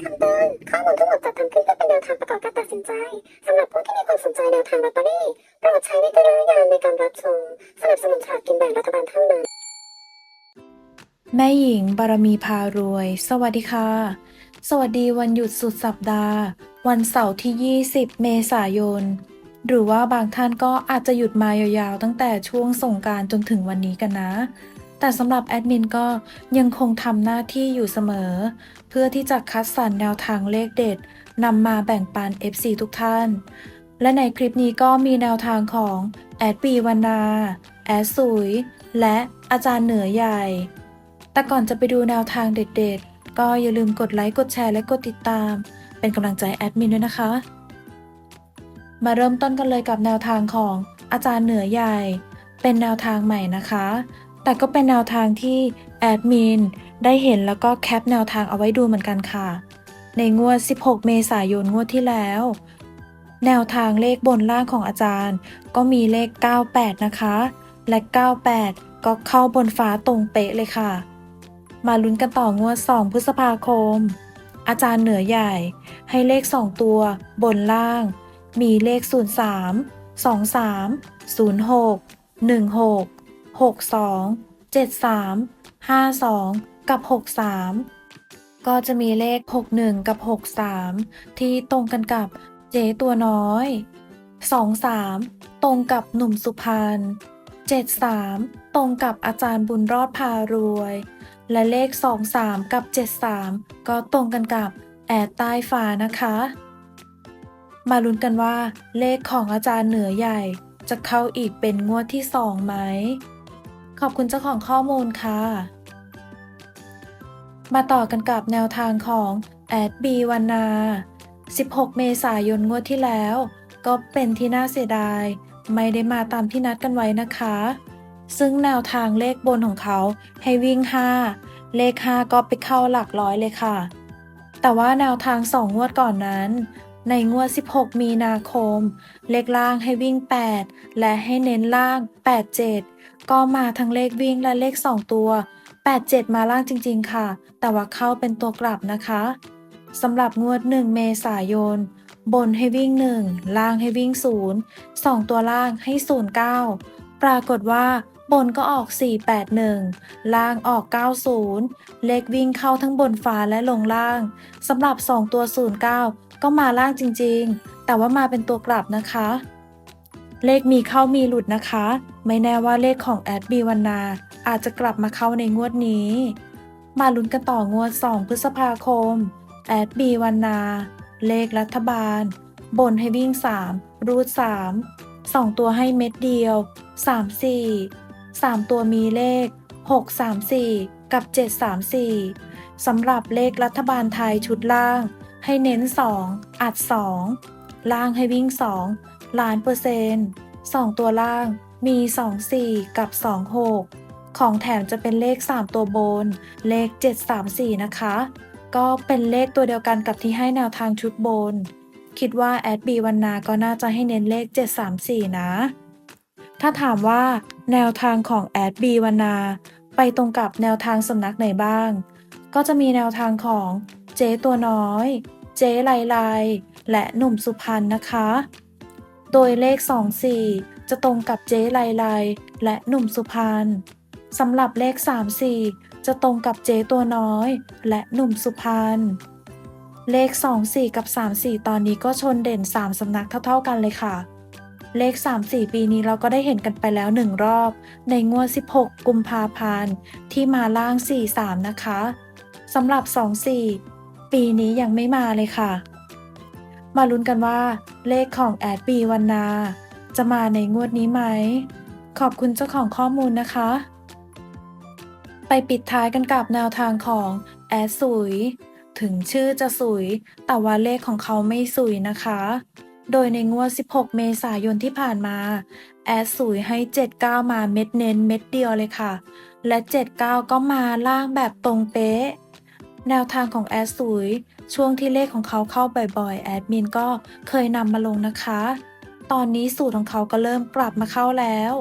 คำเตือนข้อมูลทั้งหมดจัดทำขึ้นเพื่อเป็นแนวทางประกอบการตัดสินใจสำหรับผู้ที่มีความสนใจแนวทางลอตเตอรี่โปรดใช้วิจารณญาณในการรับชมสนับสนุนฉลากกินแบ่งรัฐบาลเท่านั้นแม่หญิงบารมีพารวย สวัสดีค่ะ สวัสดีวันหยุดสุดสัปดาห์ วันเสาร์ที่ 20 เมษายน หรือว่าบางท่านก็อาจจะหยุดมายาวๆ ตั้งแต่ช่วงส่งการจนถึงวันนี้กันนะ แต่สำหรับแอดมินก็ยังคงทำหน้าที่อยู่เสมอ เพื่อที่จะคัดสรรแนวทางเลขเด็ดนำมาแบ่งปัน FC ทุกท่าน และในคลิปนี้ก็มีแนวทางของแอดปีวนา แอดสุย และอาจารย์เหนือใหญ่ แต่ก่อนจะไปดูแนวทางเด็ดๆ ก็อย่าลืมกดไลค์ กดแชร์ และกดติดตาม เป็นกำลังใจแอดมินด้วยนะคะ มาเริ่มต้นกันเลยกับแนวทางของอาจารย์เหนือใหญ่ เป็นแนวทางใหม่นะคะ แต่ก็เป็นแนวทางที่แอดมินได้เห็นแล้วก็แคปแนวทางเอาไว้ดูเหมือนกันค่ะ ในงวด 16 เมษายนงวดที่แล้ว แนวทางเลขบนล่างของอาจารย์ ก็มีเลข 98 นะคะ และ 98 ก็เข้าบนฟ้าตรงเป๊ะเลยค่ะ มาลุ้นกันต่องวด 2 พฤษภาคม อาจารย์เหนือใหญ่ ให้เลข 2 ตัว บนล่าง มีเลข 03 23 06 16 62 73 52 กับ 63 ก็จะมีเลข 61 กับ 63 ที่ตรงกันกับเจ๊ตัวน้อย 23 ตรงกับหนุ่มสุพรรณ73 ตรงกับอาจารย์บุญรอดพารวย และเลข 23 กับ 73 ก็ตรงกันกับแอดใต้ฟ้านะคะ มาลุ้นกันว่า เลขของอาจารย์เหนือใหญ่ จะเข้าอีกเป็นงวดที่ 2 ไหม ขอบคุณเจ้าของข้อมูลค่ะ มาต่อกันกับแนวทางของแอดบีวันนา 16 เมษายนงวดที่แล้ว ก็เป็นที่น่าเสียดาย ไม่ได้มาตามที่นัดกันไว้นะคะ ซึ่งแนวทางเลขบนของเขาให้วิ่ง 5 เลข 5 ก็ไปเข้าหลักร้อยเลยค่ะ แต่ว่าแนวทาง 2 งวดก่อนนั้น ในงวด 16 มีนาคม เลขล่างให้วิ่ง 8 และให้เน้นล่าง 87 ก็มาทั้งเลขวิ่งและเลข 2 ตัว 87 มาล่างจริงๆค่ะ แต่ว่าเข้าเป็นตัวกลับนะคะสำหรับงวด 1 เมษายน บนให้วิ่ง 1 ล่างให้วิ่ง 0 2 ตัวล่างให้ 09 ปรากฏว่าบนก็ออก 481 ล่างออก 90 เลขวิ่งเข้าทั้งบนฟ้าและลงล่างสำหรับ 2 ตัว 09 ก็มาล่างจริงๆ แต่ว่ามาเป็นตัวกลับนะคะ เลขมีเข้ามีหลุดนะคะ ไม่แน่ว่าเลขของแอดบีวันนาอาจจะกลับมาเข้าในงวดนี้ มาลุ้นกันต่องวด 2 พฤษภาคม แอดบีวันนา เลขรัฐบาล บนให้วิ่ง 3 รูด 3 2 ตัวให้เม็ดเดียว 3 4 3 ตัวมีเลข 6 3 4 กับ 7 3 4 สำหรับเลขรัฐบาลไทยชุดล่าง ให้เน้น 2 อัด 2 ล่างให้วิ่ง 2 ล้านเปอร์เซ็นต์2ตัวล่างมี 2 4 กับ 2 6 ของแถมจะเป็นเลข 3 ตัวบน เลข 7 3 4 นะคะ ก็เป็นเลขตัวเดียวกันกับที่ให้แนวทางชุดบน คิดว่าแอดบีวันนาก็น่าจะให้เน้นเลข 734 นะ ถ้าถามว่าแนวทางของแอดบีวันนาไปตรงกับแนวทางสำนักไหนบ้าง ก็จะมีแนวทางของเจ๊ตัวน้อย เจ๊ไลไลและหนุ่มสุพรรณนะคะ โดยเลข 24 จะตรงกับเจ๊ไลไลและหนุ่มสุพรรณสำหรับเลข 34 จะตรงกับเจ๊ตัวน้อย และหนุ่มสุพรรณเลข 24 กับ 34 ตอนนี้ก็ชนเด่น 3 สำนักเท่าๆกันเลยค่ะ เลข 34 ปีนี้เราก็ได้เห็นกันไปแล้วหนึ่งรอบ ในงวด 16 กุมภาพันธ์ที่มาล่าง 43 นะคะสำหรับ 24 ปีนี้ยังไม่มาเลยค่ะ มาลุ้นกันว่า เลขของแอดปีวันนา จะมาในงวดนี้ไหม ขอบคุณเจ้าของข้อมูลนะคะ ไปปิดท้ายกันกับแนวทางของแอดสุย ถึงชื่อจะสุย แต่ว่าเลขของเขาไม่สุยนะคะ โดยในงวด 16 เมษายนที่ผ่านมา แอดสุยให้ 79 มาเม็ดเน้นเม็ดเดียวเลยค่ะ และ 79 ก็มาล่างแบบตรงเป๊ะ แนวทางของแอดสุยช่วงที่เลขของเขาเข้าบ่อยๆ แอดมินก็เคยนำมาลงนะคะ ตอนนี้สูตรของเขาก็เริ่มกลับมาเข้าแล้ว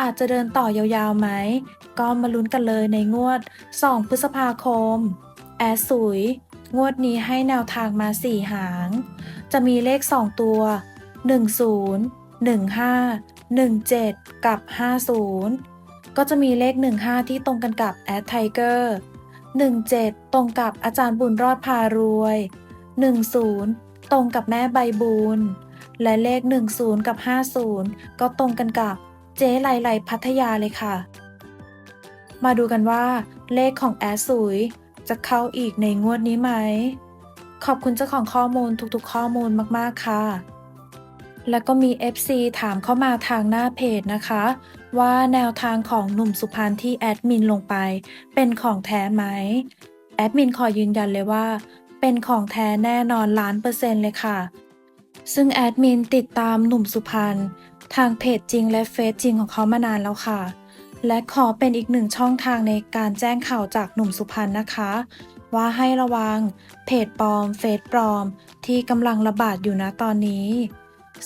อาจจะเดินต่อยาวๆไหม ก็มาลุ้นกันเลยในงวด 2 พฤษภาคม แอดสุย งวดนี้ให้แนวทางมา 4 หาง จะมีเลข 2 ตัว 10 15 17 กับ 50 ก็จะมีเลข 15 ที่ตรงกันกับแอดไทเกอร์ 17 ตรงกับอาจารย์บุญรอดพารวย 10 ตรงกับแม่ใบบุญ และเลข 10 กับ 50 ก็ตรงกันกับเจ๊ไลไลพัทยาเลยค่ะ มาดูกันว่า เลขของแอดสุยจะเข้าอีกในงวดนี้ไหม ขอบคุณเจ้าของข้อมูลทุกๆข้อมูลมากๆค่ะ แล้วก็มี FC ถามเข้ามาทางหน้าเพจนะคะ ว่าแนวทางของหนุ่มสุพรรณที่แอดมินลงไป เป็นของแท้ไหม แอดมินขอยืนยันเลยว่า เป็นของแท้แน่นอนล้านเปอร์เซ็นต์เลยค่ะ ซึ่งแอดมินติดตามหนุ่มสุพรรณทางเพจจริงและเฟซจริงของเขามานานแล้วค่ะ และขอเป็นอีกหนึ่งช่องทางในการแจ้งข่าวจากหนุ่มสุพรรณนะคะ ว่าให้ระวังเพจปลอมเฟซปลอม ที่กำลังระบาดอยู่นะตอนนี้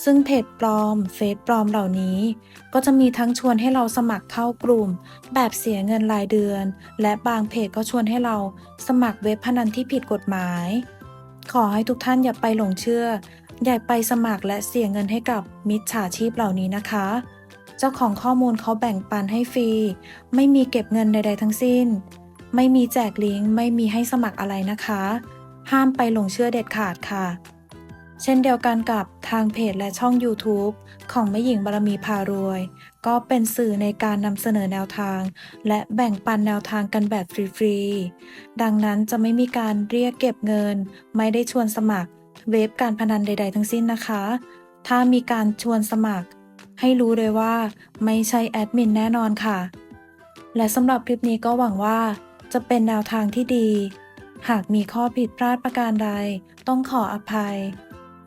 ซึ่งเพจปลอม เฟซปลอมเหล่านี้ ก็จะมีทั้งชวนให้เราสมัครเข้ากลุ่ม แบบเสียเงินรายเดือน และบางเพจก็ชวนให้เราสมัครเว็บพนันที่ผิดกฎหมาย ขอให้ทุกท่านอย่าไปหลงเชื่อ อย่าไปสมัครและเสียเงินให้กับมิจฉาชีพเหล่านี้นะคะ เจ้าของข้อมูลเขาแบ่งปันให้ฟรี ไม่มีเก็บเงินใด ๆ ทั้งสิ้น ไม่มีแจกลิงก์ ไม่มีให้สมัครอะไรนะคะ ห้ามไปหลงเชื่อเด็ดขาดค่ะ เช่นเดียวกันกับทางเพจและช่อง YouTube ของแม่หญิงบารมีพารวย ก็เป็นสื่อในการนำเสนอแนวทาง และแบ่งปันแนวทางกันแบบฟรีๆ ดังนั้นจะไม่มีการเรียกเก็บเงิน ไม่ได้ชวนสมัคร เว็บการพนันใด ๆ ทั้งสิ้นนะคะ ถ้ามีการชวนสมัคร ให้รู้เลยว่า ไม่ใช่แอดมินแน่นอนค่ะ และสำหรับคลิปนี้ก็หวังว่า จะเป็นแนวทางที่ดี หากมีข้อผิดพลาดประการใด ต้องขออภัย